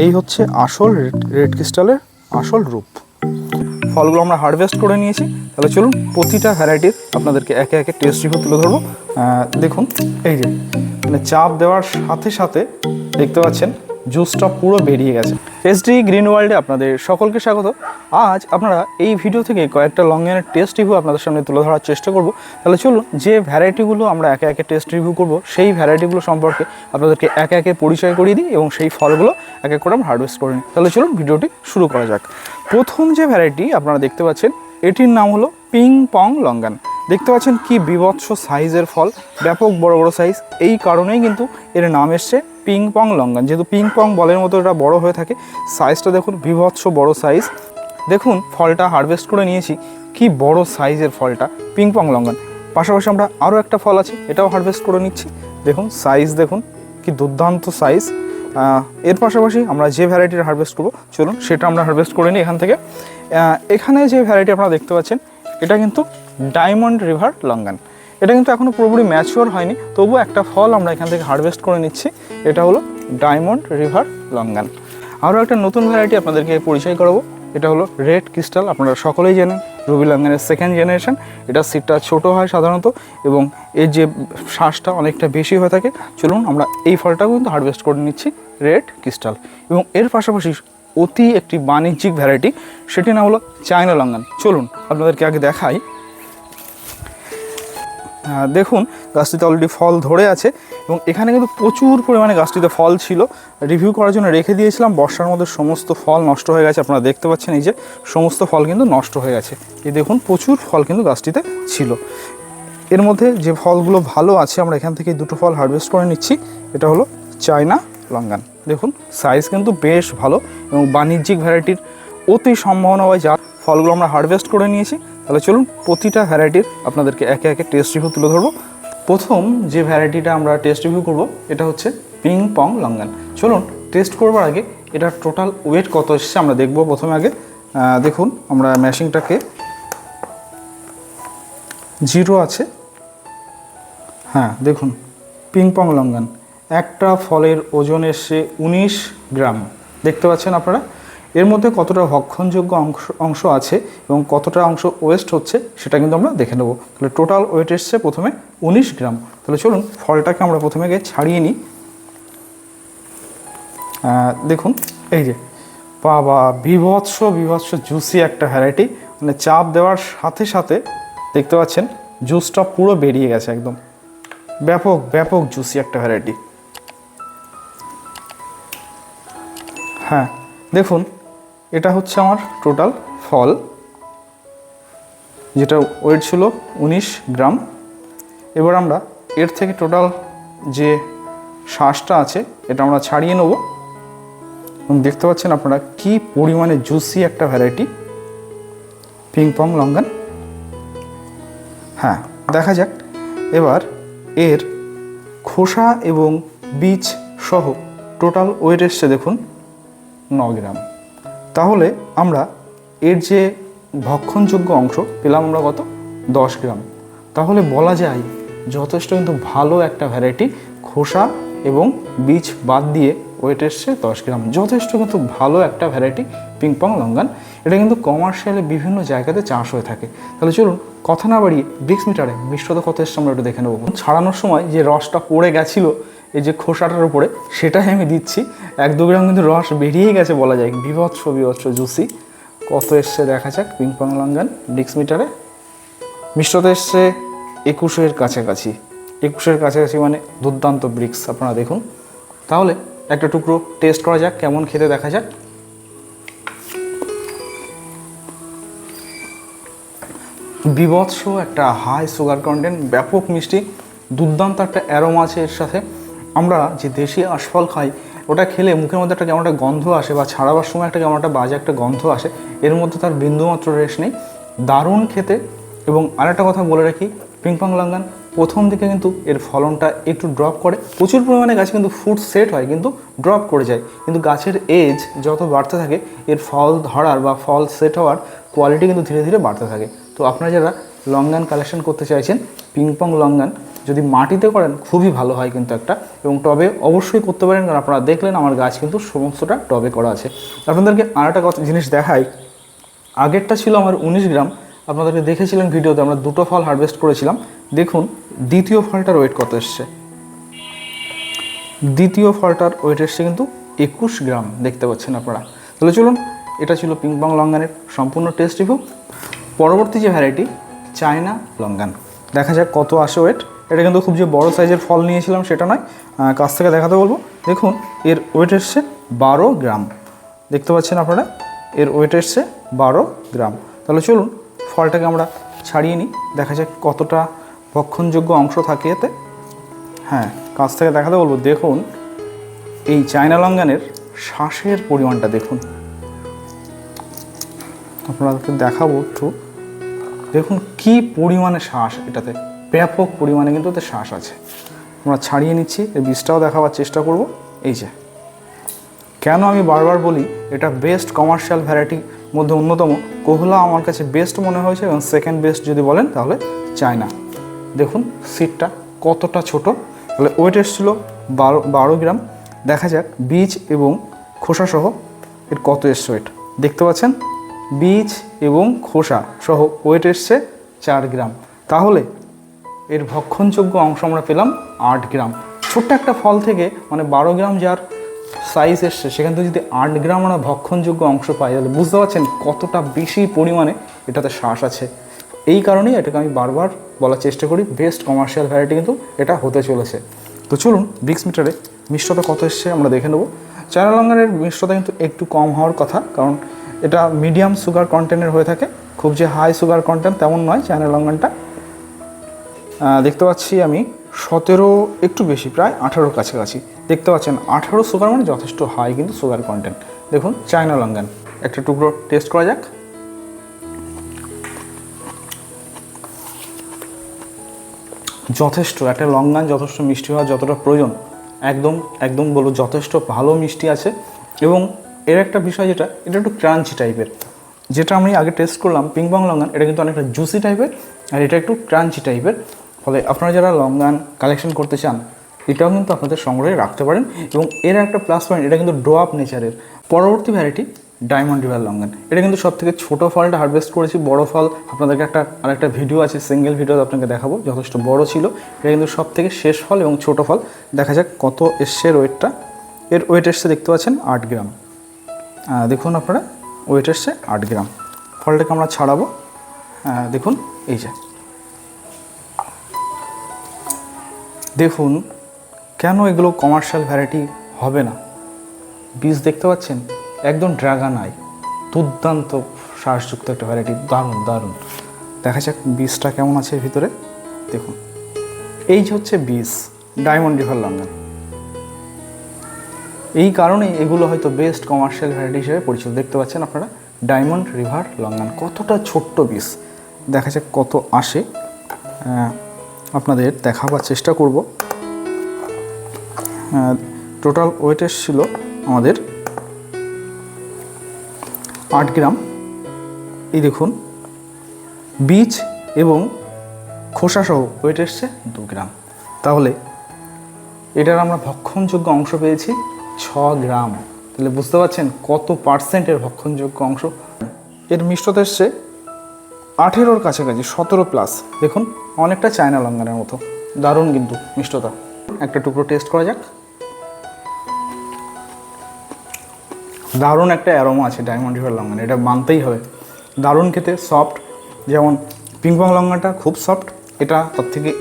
এই হচ্ছে আসল রেড ক্রিস্টালের আসল রূপ। ফলগুলো আমরা হারভেস্ট করে নিয়েছি। তাহলে চলুন প্রতিটা ভ্যারাইটির আপনাদেরকে একে একে টেস্ট রিপোর্ট তুলে ধরবো। দেখুন, এই যে মানে চাপ দেওয়ার সাথে সাথে দেখতে পাচ্ছেন জুসটা পুরো বেরিয়ে গেছে। এসডি গ্রিন ওয়ার্ল্ডে আপনাদের সকলকে স্বাগত। আজ আপনারা এই ভিডিও থেকে কয়েকটা লংয়ের টেস্ট রিভিউ আপনাদের সামনে তুলে ধরার চেষ্টা করব। তাহলে চলুন, যে ভ্যারাইটিগুলো আমরা একে একে টেস্ট রিভিউ করব, সেই ভ্যারাইটিগুলো সম্পর্কে আপনাদেরকে একে একে পরিচয় করিয়ে দিই এবং সেই ফলগুলো এক এক করে আমরা হারভেস্ট করে নিই। তাহলে চলুন ভিডিওটি শুরু করা যাক। প্রথম যে ভ্যারাইটি আপনারা দেখতে পাচ্ছেন এটির নাম হলো পিং পং লঙ্গান। দেখতে পাচ্ছেন কি বিভৎস সাইজের ফল, ব্যাপক বড় বড় সাইজ। এই কারণেই কিন্তু এর নাম এসছে পিং পং লঙ্গান। যেহেতু পিং পং বলের মতো এটা বড় হয়ে থাকে, সাইজটা দেখুন বিভৎস বড় সাইজ। দেখুন, ফলটা হারভেস্ট করে নিয়েছি। কি বড় সাইজের ফলটা, পিং পং লঙ্গান। পাশাপাশি আমরা আরও একটা ফল আছে, এটাও হারভেস্ট করে নিচ্ছি। দেখুন, সাইজ দেখুন, কি দুর্দান্ত সাইজ। এর পাশাপাশি আমরা যে ভ্যারাইটির হারভেস্ট করব, চলুন সেটা আমরা হারভেস্ট করে নিই এখান থেকে। এখানে যে ভ্যারাইটি আপনারা দেখতে পাচ্ছেন, এটা কিন্তু ডায়মন্ড রিভার লঙ্গান এটা কিন্তু এখনও পুরোপুরি ম্যাচিওর হয়নি, তবুও একটা ফল আমরা এখান থেকে হারভেস্ট করে নিচ্ছি, এটা হলো ডায়মন্ড রিভার লঙ্গান আরও একটা নতুন ভ্যারাইটি আপনাদেরকে পরিচয় করাবো, এটা হলো রেড ক্রিস্টাল আপনারা সকলেই জানেন। রুবি লঙ্গানের সেকেন্ড জেনারেশন এটা সিটটা ছোট হয় সাধারণত এবং এর যে শ্বাসটা অনেকটা বেশি হয়ে থাকে। চলুন আমরা এই ফলটাও কিন্তু হারভেস্ট করে নিচ্ছি রেড ক্রিস্টাল এবং এর পাশাপাশি অতি একটি বাণিজ্যিক ভ্যারাইটি সেটি নাম হলো চায়না লঙ্গান। চলুন আপনাদেরকে আগে দেখাই দেখুন, গাছটিতে অলরেডি ফল ধরে আছে এবং এখানে কিন্তু প্রচুর পরিমাণে গাছটিতে ফল ছিল। রিভিউ করার জন্য রেখে দিয়েছিলাম, বর্ষার মধ্যে সমস্ত ফল নষ্ট হয়ে গেছে, আপনারা দেখতে পাচ্ছেন এই যে সমস্ত ফল কিন্তু নষ্ট হয়ে গেছে। এই দেখুন, প্রচুর ফল কিন্তু গাছটিতে ছিল। এর মধ্যে যে ফলগুলো ভালো আছে, আমরা এখান থেকে দুটো ফল হারভেস্ট করে নিচ্ছি। এটা হলো চায়না লঙ্গান। দেখুন সাইজ কিন্তু বেশ ভালো এবং বাণিজ্যিক ভ্যারাইটির অতি সম্ভাবনা হয় যার ফলগুলো আমরা হারভেস্ট করে নিয়েছি। তাহলে চলুন প্রতিটা ভ্যারাইটির আপনাদেরকে একে একে টেস্ট রিভিউ তুলে ধরবো। প্রথম যে ভ্যারাইটিটা আমরা টেস্ট রিভিউ করব, এটা হচ্ছে পিং পং লঙ্গান চলুন টেস্ট করবার আগে এটার টোটাল ওয়েট কত এসছে আমরা দেখব প্রথমে আগে। দেখুন, আমরা ম্যাশিংটাকে জিরো আছে। হ্যাঁ দেখুন পিং পং লঙ্গান একটা ফলের ওজন এসছে উনিশ গ্রাম। দেখতে পাচ্ছেন আপনারা? এর মধ্যে কতটা ভক্ষণযোগ্য অংশ অংশ আছে এবং কতটা অংশ ওয়েস্ট হচ্ছে সেটা কিন্তু আমরা দেখে নেব। তাহলে টোটাল ওয়েট এসছে প্রথমে উনিশ গ্রাম। তাহলে চলুন ফলটাকে আমরা প্রথমে গিয়ে ছাড়িয়ে নিই। দেখুন, এই যে, বাবা, বিভৎস বিভৎস জুসি একটা ভ্যারাইটি মানে চাপ দেওয়ার সাথে সাথে দেখতে পাচ্ছেন জুসটা পুরো বেরিয়ে গেছে একদম। ব্যাপক ব্যাপক জুসি একটা ভ্যারাইটি হ্যাঁ দেখুন এটা হচ্ছে আমার টোটাল ফল, যেটা ওয়েট ছিল উনিশ গ্রাম। এবার আমরা এর থেকে টোটাল যে শ্বাসটা আছে, এটা আমরা ছাড়িয়ে নেব। এবং দেখতে পাচ্ছেন আপনারা কি পরিমাণে জুসি একটা ভ্যারাইটি পিং পং লঙ্গান হ্যাঁ দেখা যাক। এবার এর খোসা এবং বীজ সহ টোটাল ওয়েট এসছে দেখুন ন গ্রাম। তাহলে আমরা এর যে ভক্ষণযোগ্য অংশ পেলাম আমরা কত? দশ গ্রাম। তাহলে বলা যায় যথেষ্ট কিন্তু ভালো একটা ভ্যারাইটি খোসা এবং বীজ বাদ দিয়ে ওয়েট এসছে, দশ গ্রাম। যথেষ্ট কিন্তু ভালো একটা ভ্যারাইটি পিংপং লঙ্গান এটা কিন্তু কমার্শিয়ালে বিভিন্ন জায়গাতে চাষ হয়ে থাকে। তাহলে চলুন, কথা না বাড়িয়ে ব্রিক্স মিটারে মিশ্রতা কত এসছে আমরা একটু দেখে নেব। ছাড়ানোর সময় যে রসটা পড়ে গেছিল, এই যে খোসাটার উপরে, সেটাই আমি দিচ্ছি। এক দু গ্রাম কিন্তু রস বেরিয়েই গেছে বলা যায়। বিভৎস বিভৎস জুসি কত এসছে দেখা যাক পিংপং লঙ্গান ব্রিক্স মিটারে মিশ্রতা এসছে একুশের কাছাকাছি। একুশের কাছাকাছি মানে দুর্দান্ত ব্রিক্স আপনারা দেখুন। তাহলে একটা টুকরো টেস্ট করা যাক, কেমন খেতে দেখা যাক। বিভৎস একটা হাই সুগার কন্টেন্ট ব্যাপক মিষ্টি, দুর্দান্ত একটা অ্যারোমা আছে এর সাথে। আমরা যে দেশি আশফল খাই, ওটা খেলে মুখের মধ্যে একটা কেমন একটা গন্ধ আসে বা ছাড়াবার সময় একটা কেমন একটা বাজে একটা গন্ধ আসে, এর মধ্যে তার বিন্দুমাত্র রেশ নেই। দারুণ খেতে, এবং আরেকটা কথা বলে রাখি, পিংপং লাঙ্গান প্রথম দিকে কিন্তু এর ফলনটা একটু ড্রপ করে। প্রচুর পরিমাণে গাছ কিন্তু ফুড সেট হয়, কিন্তু ড্রপ করে যায়। কিন্তু গাছের এজ যত বাড়তে থাকে, এর ফল ধরার বা ফল সেট হওয়ার কোয়ালিটি কিন্তু ধীরে ধীরে বাড়তে থাকে। তো আপনারা যারা লঙ্গান কালেকশন করতে চাইছেন পিংপং লঙ্গান, যদি মাটিতে করেন, খুবই ভালো হয় কিন্তু একটা। এবং টবে অবশ্যই করতে পারেন, কারণ আপনারা দেখলেন আমার গাছ কিন্তু সমস্তটা টবে করা আছে। আপনাদেরকে আর একটা কথা, জিনিস দেখাই। আগেরটা ছিল আমার উনিশ গ্রাম। আপনাদেরকে দেখেছিলেন ভিডিওতে, আমরা দুটো ফল হারভেস্ট করেছিলাম। দেখুন দ্বিতীয় ফলটার ওয়েট কত এসছে? দ্বিতীয় ফলটার ওয়েট এসছে কিন্তু একুশ গ্রাম, দেখতে পাচ্ছেন আপনারা। তাহলে চলুন, এটা ছিল পিংপং লঙ্গানের সম্পূর্ণ টেস্ট রিভিউ পরবর্তী যে ভ্যারাইটি চায়না লঙ্গান। দেখা যাক কত আসে ওয়েট এটা কিন্তু খুব যে বড় সাইজের ফল নিয়েছিলাম, সেটা নয়। কাছ থেকে দেখাতে বলব। দেখুন, এর ওয়েট এসছে বারো গ্রাম। দেখতে পাচ্ছেন আপনারা, এর ওয়েট এসছে বারো গ্রাম। তাহলে চলুন, ফলটাকে আমরা ছাড়িয়ে নিই। দেখা যাক কতটা ভক্ষণযোগ্য অংশ থাকে এতে? হ্যাঁ কাছ থেকে দেখাতে বলব, দেখুন, এই চায়না লঙ্গানের শ্বাসের পরিমাণটা দেখুন। আপনাদেরকে দেখাবো একটু। দেখুন কি পরিমাণে শ্বাস এটাতে, ব্যাপক পরিমাণে কিন্তু এতে শ্বাস আছে। আমরা ছাড়িয়ে নিচ্ছি এই বীজটাও দেখাবার চেষ্টা করব। এই যে, কেন আমি বারবার বলি, এটা বেস্ট কমার্শিয়াল ভ্যারাইটির মধ্যে অন্যতম। কোহলা আমার কাছে বেস্ট মনে হয়েছে এবং সেকেন্ড বেস্ট যদি বলেন, তাহলে চায়না। দেখুন সিটটা কতটা ছোট। তাহলে ওয়েট এসেছিল বারো বারো গ্রাম। দেখা যাক, বীজ এবং খোসাসহ এর কত এসছে ওয়েট দেখতে পাচ্ছেন? বীজ এবং খোসা সহ ওয়েট এসছে চার গ্রাম। তাহলে এর ভক্ষণযোগ্য অংশ আমরা পেলাম আট গ্রাম। ছোট্ট একটা ফল থেকে মানে বারো গ্রাম যার সাইজ এসছে, সেখান থেকে যদি আট গ্রাম আমরা ভক্ষণযোগ্য অংশ পাই, তাহলে বুঝতে পারছেন কতটা বেশি পরিমাণে এটাতে শ্বাস আছে। এই কারণেই এটাকে আমি বারবার বলার চেষ্টা করি বেস্ট কমার্শিয়াল ভ্যারাইটি কিন্তু এটা হতে চলেছে। তো চলুন ব্রিক্স মিটারে মিষ্টতা কত এসছে আমরা দেখে নেব। চায়না লঙ্গানের মিষ্টতা কিন্তু একটু কম হওয়ার কথা, কারণ এটা মিডিয়াম সুগার কন্টেন্টের হয়ে থাকে, খুব যে হাই সুগার কন্টেন্ট তেমন নয় চায়না লঙ্গানটা দেখতে পাচ্ছি আমি সতেরো, একটু বেশি, প্রায় আঠারোর কাছাকাছি। দেখতে পাচ্ছেন আঠারো সুগার মানে যথেষ্ট হাই কিন্তু সুগার কন্টেন্ট দেখুন চায়না লঙ্গান একটা টুকরো টেস্ট করা যাক। যথেষ্ট, একটা লং গান যথেষ্ট মিষ্টি হওয়া যতটা প্রয়োজন, একদম একদম বলব যথেষ্ট ভালো মিষ্টি আছে। এবং এর একটা বিষয় যেটা, এটা একটু ক্রাঞ্চি টাইপের যেটা আমি আগে টেস্ট করলাম পিংপং লঙ্গান এটা কিন্তু অনেকটা জুসি টাইপের আর এটা একটু ক্রাঞ্চি টাইপের ফলে আপনারা যারা লঙ্গান কালেকশন করতে চান, এটাও কিন্তু আপনাদের সংগ্রহে রাখতে পারেন। এবং এর একটা প্লাস পয়েন্ট এটা কিন্তু ড্রপ নেচারের পরবর্তী ভ্যারাইটি ডায়মন্ড রিভার লঙ্গান এটা কিন্তু সব থেকে ছোটো ফলটা হারভেস্ট করেছি, বড় ফল। আপনাদেরকে একটা, আরেকটা ভিডিও আছে, সিঙ্গেল ভিডিও আপনাকে দেখাবো, যথেষ্ট বড় ছিল। এটা কিন্তু সব থেকে শেষ ফল এবং ছোট ফল। দেখা যাক কত এসছে ওয়েটটা এর ওয়েট এসছে দেখতে পাচ্ছেন আট গ্রাম। দেখুন আপনারা ওয়েট এসছে আট গ্রাম। ফলটাকে আমরা ছাড়াবো। দেখুন, এই যে। দেখুন, কেন এগুলো কমার্শিয়াল ভ্যারাইটি হবে না? বীজ দেখতে পাচ্ছেন? একদম ড্রাগন আই। দুর্দান্ত শ্বাসযুক্ত একটা ভ্যারাইটি দারুণ দারুণ। দেখা যাক বীজটা কেমন আছে ভিতরে। দেখুন, এই যে হচ্ছে বীজ, ডায়মন্ড রিভার লঙ্গান এই কারণেই এগুলো হয়তো বেস্ট কমার্শিয়াল ভ্যারাইটি হিসেবে পরিচিত। দেখতে পাচ্ছেন আপনারা, ডায়মন্ড রিভার লঙ্গান কতটা ছোট্ট বীজ। দেখা যাক কত আসে। আপনাদের দেখাবার চেষ্টা করব। টোটাল ওয়েট ছিল আমাদের আট গ্রাম। এই দেখুন, বীজ এবং খোসাসহ ওয়েট এসছে দু গ্রাম। তাহলে এটার আমরা ভক্ষণযোগ্য অংশ পেয়েছি ছ গ্রাম। তাহলে বুঝতে পারছেন কত পার্সেন্টের ভক্ষণযোগ্য অংশ। এর মিষ্টতা এসছে আঠেরোর কাছাকাছি, সতেরো প্লাস দেখুন, অনেকটা চায়না লঙ্গানের মতো। দারুণ কিন্তু মিষ্টতা। একটা টুকরো টেস্ট করা যাক। দারুণ একটা অ্যারোমা আছে ডায়মন্ড রিভার লঙ্গান এটা মানতেই হবে। দারুণ খেতে সফট যেমন পিংপং লঙ্গাটা খুব সফট এটা তার থেকে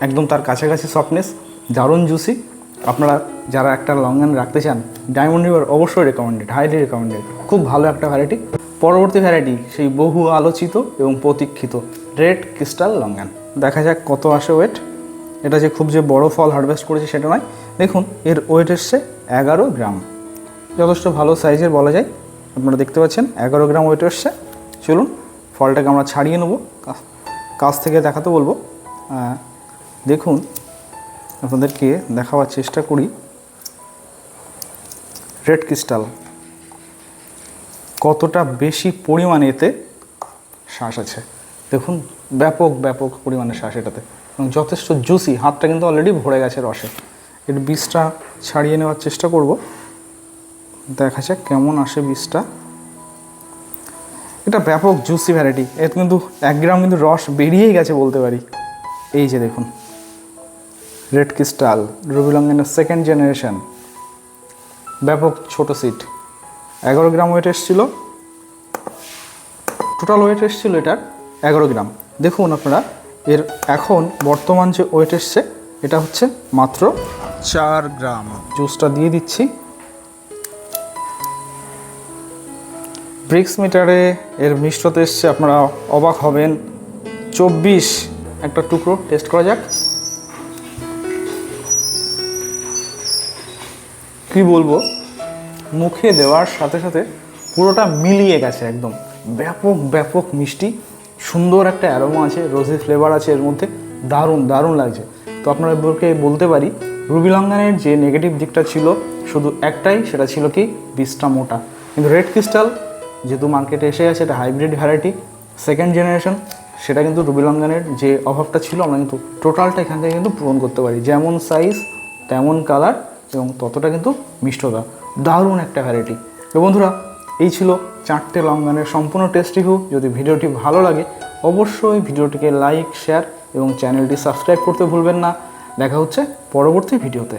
একদম তার কাছাকাছি সফটনেস দারুণ জুসি আপনারা যারা একটা লঙ্গান রাখতে চান ডায়মন্ড রিভার অবশ্যই রেকমেন্ডেড হাইলি রেকমেন্ডেড খুব ভালো একটা ভ্যারাইটি পরবর্তী ভ্যারাইটি সেই বহু আলোচিত এবং প্রতীক্ষিত রেড ক্রিস্টাল লঙ্গান দেখা যাক কত আসে ওয়েট এটা যে খুব যে বড় ফল হারভেস্ট করেছে সেটা নয়। দেখুন, এর ওয়েট এসছে এগারো গ্রাম। যথেষ্ট ভালো সাইজের বলা যায়। আপনারা দেখতে পাচ্ছেন, এগারো গ্রাম ওয়েট এসছে। চলুন, ফলটাকে আমরা ছাড়িয়ে নেব। কাছ থেকে দেখাতে বলব। দেখুন, আপনাদেরকে দেখাবার চেষ্টা করি। Red crystal. কতটা বেশি পরিমাণে এতে শ্বাস আছে। দেখুন, ব্যাপক ব্যাপক পরিমাণে শ্বাস এটাতে। এবং যথেষ্ট জুসি হাতটা কিন্তু অলরেডি ভরে গেছে রসে। এর বীজটা ছাড়িয়ে নেওয়ার চেষ্টা করব। দেখা যাক কেমন আসে বীজটা। এটা ব্যাপক জুসি ভ্যারাইটি এর কিন্তু এক গ্রাম কিন্তু রস বেরিয়েই গেছে বলতে পারি। এই যে দেখুন। রেড ক্রিস্টাল রুবিলঙ্গেনের সেকেন্ড জেনারেশন ব্যাপক ছোট সিট এগারো গ্রাম ওয়েট এসেছিল। টোটাল ওয়েট এসেছিল এটার এগারো গ্রাম। দেখুন আপনারা, এর এখন বর্তমান যে ওয়েট এসছে, এটা হচ্ছে মাত্র চার গ্রাম। জুসটা দিয়ে দিচ্ছি। ব্রিক্স মিটারে এর মিষ্টতে এসছে, আপনারা অবাক হবেন। চব্বিশ একটা টুকরো, টেস্ট করা যাক। কি বলব? মুখে দেওয়ার সাথে সাথে পুরোটা মিলিয়ে গেছে একদম। ব্যাপক ব্যাপক মিষ্টি, সুন্দর একটা অ্যারোমা আছে রোজি ফ্লেভার আছে এর মধ্যে। দারুণ দারুণ লাগছে। তো আপনাদেরকে বলতে পারি, রুবিলাঙ্গানের যে নেগেটিভ দিকটা ছিল, শুধু একটাই, সেটা ছিল কি? বীজটা মোটা। কিন্তু রেড ক্রিস্টাল যেহেতু মার্কেটে এসে গেছে, এটা হাইব্রিড ভ্যারাইটি সেকেন্ড জেনারেশন সেটা কিন্তু রুবিলাঙ্গানের যে অভাবটা ছিল, আমরা কিন্তু টোটালটা এখান থেকে কিন্তু পূরণ করতে পারি। যেমন সাইজ তেমন কালার এবং ততটা কিন্তু মিষ্টতা। দারুণ একটা ভ্যারাইটি তো বন্ধুরা, এই ছিল চারটে লঙ্গানের সম্পূর্ণ টেস্ট রিভিউ যদি ভিডিওটি ভালো লাগে, অবশ্যই ভিডিওটিকে লাইক শেয়ার এবং চ্যানেলটি সাবস্ক্রাইব করতে ভুলবেন না। দেখা হচ্ছে পরবর্তী ভিডিওতে